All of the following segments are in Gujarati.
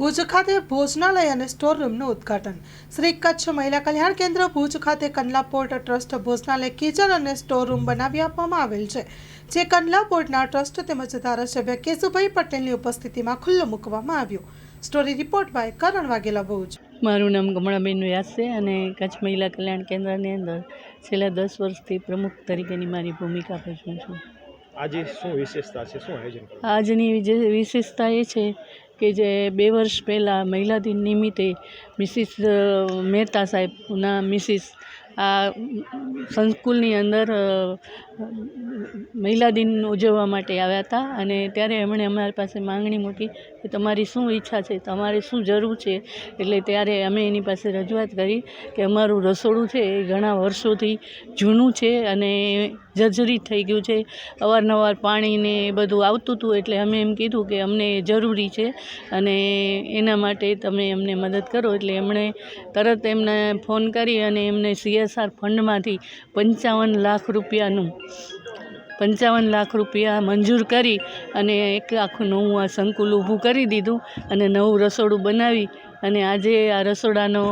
ભુજ ખાતે ભોજનાલય અને સ્ટોર રૂમનું ઉદ્ઘાટન. શ્રી કચ્છ મહિલા કલ્યાણ કેન્દ્ર ભુજ ખાતે કંડલા પોર્ટ ટ્રસ્ટ ભોજનાલય કિચન અને સ્ટોર રૂમ બનાવી આપવામાં આવેલ છે, જે કંડલા પોર્ટના ટ્રસ્ટ તેમજ ધારાસભ્ય કેશુભાઈ પટેલની ઉપસ્થિતિમાં ખુલ્લું મૂકવામાં આવ્યું. Story report by Karan Vaghela Bhuj. મારું નામ ગમણાબેન વ્યાસ છે અને કચ્છ મહિલા કલ્યાણ કેન્દ્રની અંદર છેલ્લા દસ વર્ષથી પ્રમુખ તરીકેની મારી ભૂમિકા ભજવું છું. આજે શું વિશેષતા છે? શું આયોજન આજની જે વિશેષતા એ છે કે જે બે વર્ષ પહેલાં મહિલા દિન નિમિત્તે મિસિસ મહેતા સાહેબના મિસિસ આ સંકુલની અંદર મહિલા દિન ઉજવવા માટે આવ્યા હતા અને ત્યારે એમણે અમારી પાસે માંગણી મૂકી કે તમારી શું ઈચ્છા છે, તમારે શું જરૂર છે? એટલે ત્યારે અમે એની પાસે રજૂઆત કરી કે અમારું રસોડું છે એ ઘણા વર્ષોથી જૂનું છે અને જર્જરિત થઈ ગયું છે. અવારનવાર પાણીને એ બધું આવતું હતું એટલે અમે એમ કીધું કે અમને જરૂરી છે અને એના માટે તમે અમને મદદ કરો. એટલે એમણે તરત એમને ફોન કરી અને એમને સીએસઆર ફંડમાંથી પંચાવન લાખ રૂપિયાનું, પંચાવન લાખ રૂપિયા મંજૂર કરી અને એક આખું નવું આ સંકુલ ઊભું કરી દીધું અને નવું રસોડું બનાવી અને આજે આ રસોડાનો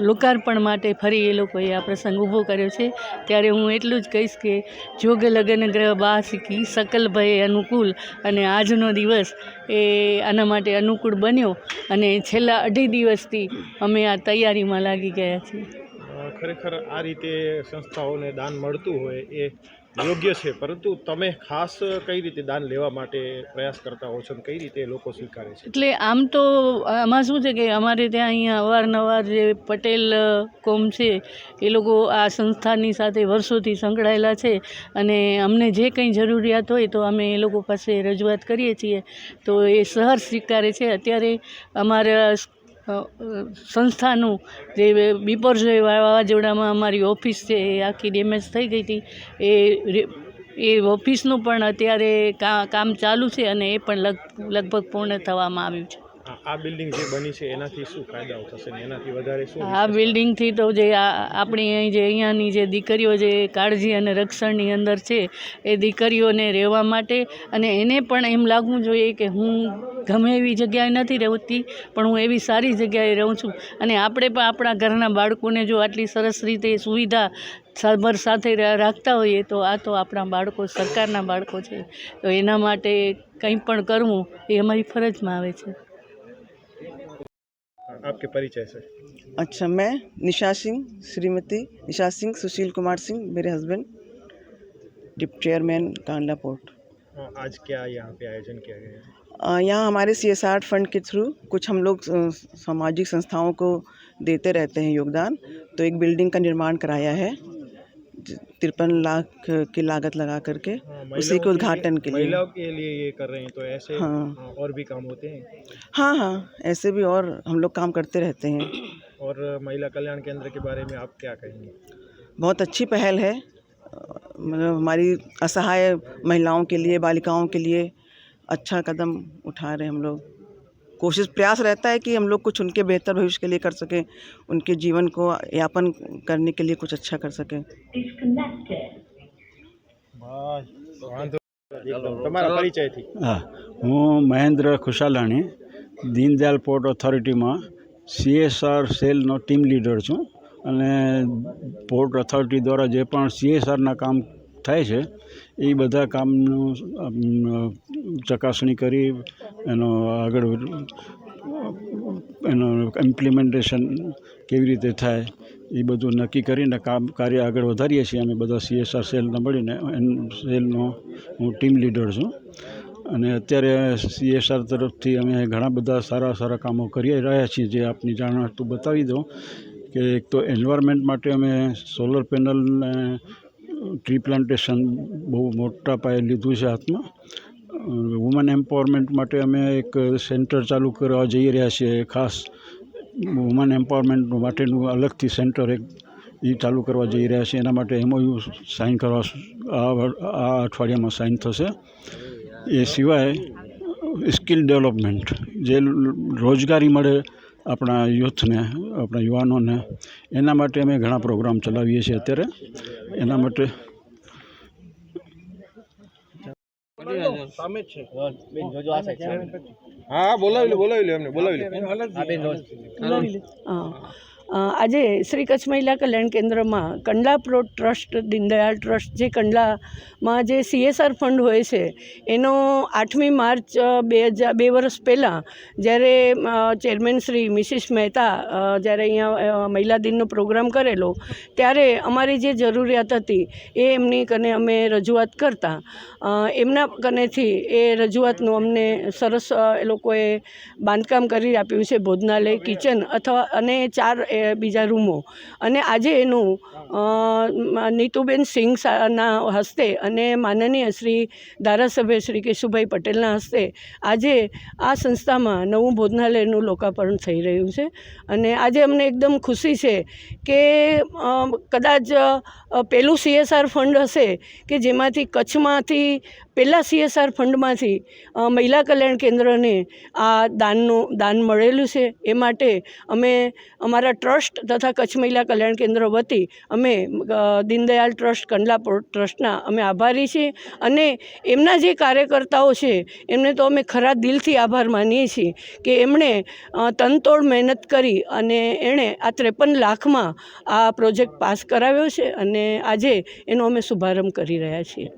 લોકાર્પણ માટે ફરી એ લોકોએ આ પ્રસંગ ઊભો કર્યો છે. ત્યારે હું એટલું જ કહીશ કે જોગ લગન ગ્રહ બા શીખી ભય અનુકૂળ અને આજનો દિવસ એ આના માટે અનુકૂળ બન્યો અને છેલ્લા અઢી દિવસથી અમે આ તૈયારીમાં લાગી ગયા છીએ. ખરેખર આ રીતે સંસ્થાઓને દાન મળતું હોય એ યોગ્ય છે. પરંતુ તમે ખાસ કઈ રીતે દાન લેવા માટે પ્રયાસ કરતા હો છો અને કઈ રીતે લોકો સ્વીકારે છે? એટલે આમ તો આમાં શું છે કે અમારે ત્યાં અહીંયા અવારનવાર જે પટેલ કોમ છે, એ લોકો આ સંસ્થાની સાથે વર્ષોથી સંકળાયેલા છે અને અમને જે કંઈ જરૂરિયાત હોય તો અમે એ લોકો પાસે રજૂઆત કરીએ છીએ. તો એ સહર સ્વીકારે છે. અત્યારે અમારા સંસ્થાનું જે બિપોરજોય વાવાઝોડામાં અમારી ઓફિસ છે, એ આખી ડેમેજ થઈ ગઈ હતી. એ એ ઓફિસનું પણ અત્યારે કામ ચાલુ છે અને એ પણ લગ, લગભગ પૂર્ણ થવામાં આવ્યું છે. આ- બિલ્ડિંગ જે બની છે એનાથી શું ફાયદાઓ થશે ને એનાથી વધારે શું આ બિલ્ડિંગથી તો જે આપણી અહીં જે અહીંયાની જે દીકરીઓ જે કાળજી અને રક્ષણની અંદર છે એ દીકરીઓને રહેવા માટે અને એને પણ એમ લાગવું જોઈએ કે હું ગમે એવી જગ્યાએ નથી રહેતી પણ હું એવી સારી જગ્યાએ રહું છું. અને આપણે પણ આપણા ઘરના બાળકોને જો આટલી સરસ રીતે સુવિધા સબર સાથે રાખતા હોઈએ તો આ તો આપણા બાળકો સરકારના બાળકો છે. તો એના માટે કંઈ પણ કરવું એ અમારી ફરજમાં આવે છે. आपके परिचय से अच्छा मैं निशा सिंह श्रीमती निशा सिंह सुशील कुमार सिंह मेरे husband deputy chairman Kandla port हाँ, आज क्या यहाँ पे आयोजन किया गया? है यहाँ हमारे सी एस आर फंड के थ्रू कुछ हम लोग सामाजिक संस्थाओं को देते रहते हैं योगदान तो एक बिल्डिंग का निर्माण कराया है। तिरपन लाख की लागत लगा करके हाँ, उसी के उद्घाटन के लिए। महिलाओं के लिए ये कर रहे हैं तो ऐसे हाँ। हाँ, और भी काम होते हैं? हाँ हाँ ऐसे भी और हम लोग काम करते रहते हैं। और महिला कल्याण केंद्र के बारे में आप क्या कहेंगे? बहुत अच्छी पहल है मतलब हमारी असहाय महिलाओं के लिए बालिकाओं के लिए अच्छा कदम उठा रहे हैं हम लोग। कोशिश प्रयास रहता है कि हम लोग कुछ उनके बेहतर भविष्य के लिए कर सकें उनके जीवन को यापन करने के लिए कुछ अच्छा कर सकें વાંધો નથી. એકદમ. તમારા પરિચયથી હા હું મહેન્દ્ર ખુશાલાણી દીનદયાલ પોર્ટ ઓથોરિટીમાં સીએસઆર સેલનો ટીમ લીડર છું અને પોર્ટ ઓથોરિટી દ્વારા જે પણ સીએસઆરના કામ થાય છે. એ બધા કામનું ચકાસણી કરી, એનો આગળ, એનો ઇમ્પ્લિમેન્ટેશન કેવી રીતે થાય, એ બધું નક્કી કરીને કામ, કાર્ય આગળ વધારીએ છીએ અમે બધા સીએસઆર સેલને મળીને. સેલનો હું ટીમ લીડર છું. અને અત્યારે સીએસઆર તરફથી અમે ઘણા બધા સારા સારા કામો કરી રહ્યા છીએ, જે આપની જાણ હતું બતાવી દઉં કે એક તો એન્વાયરમેન્ટ માટે અમે સોલર પેનલ ને ટ્રી પ્લાન્ટેશન બહુ મોટા પાયે લીધું છે હાથમાં. વુમન એમ્પાવરમેન્ટ માટે અમે એક સેન્ટર ચાલુ કરવા જઈ રહ્યા છીએ. ખાસ વુમન એમ્પાવરમેન્ટ માટેનું અલગથી સેન્ટર એક એ ચાલુ કરવા જઈ રહ્યા છીએ. એના માટે એમઓયુ સાઇન કરવા આ અઠવાડિયામાં સાઇન થશે. એ સિવાય સ્કિલ ડેવલપમેન્ટ જે રોજગારી મળે આપણા યુથને આપણા યુવાનોને એના માટે અમે ઘણા પ્રોગ્રામ ચલાવીએ છીએ અત્યારે. એના માટે. હા બોલાવી લો બોલાવી લો એમને બોલાવી લો. આજે શ્રી કચ્છ મહિલા કલ્યાણ કેન્દ્રમાં Kandla plot trust, Deendayal trust, જે કંડલામાં જે સીએસઆર ફંડ હોય છે, એનો આઠમી માર્ચ બે હજાર બે વર્ષ પહેલાં જ્યારે ચેરમેન શ્રી મિસિસ મહેતા જ્યારે અહીંયા મહિલા દિનનો પ્રોગ્રામ કરેલો, ત્યારે અમારી જે જરૂરિયાત હતી એ એમની કને અમે રજૂઆત કરતા. એમના કનેથી એ રજૂઆતનું અમને સરસ એ લોકોએ બાંધકામ કરી આપ્યું છે, ભોજનાલય, કિચન અથવા અને ચાર બીજા રૂમો. અને આજે એનું નીતુબેન સિંઘના હસ્તે અને માનનીય શ્રી ધારાસભ્ય શ્રી કેશુભાઈ પટેલના હસ્તે આજે આ સંસ્થામાં નવું ભોજનાલયનું લોકાર્પણ થઈ રહ્યું છે. અને આજે અમને એકદમ ખુશી છે કે કદાચ પહેલું સીએસઆર ફંડ હશે કે જેમાંથી કચ્છમાંથી પહેલાં સીએસઆર ફંડમાંથી મહિલા કલ્યાણ કેન્દ્રને આ દાનનું, દાન મળેલું છે. એ માટે અમે અમારા ટ્રસ્ટ તથા કચ્છ મહિલા કલ્યાણ કેન્દ્ર વતી અમે દીનદયાલ ટ્રસ્ટ કંડલા ટ્રસ્ટના અમે આભારી છીએ. અને એમના જે કાર્યકર્તાઓ છે, એમને તો અમે ખરા દિલથી આભાર માનીએ છીએ કે એમણે તનતોડ મહેનત કરી અને એણે આ ત્રેપન લાખમાં આ પ્રોજેક્ટ પાસ કરાવ્યો છે અને આજે એનો અમે શુભારંભ કરી રહ્યા છીએ.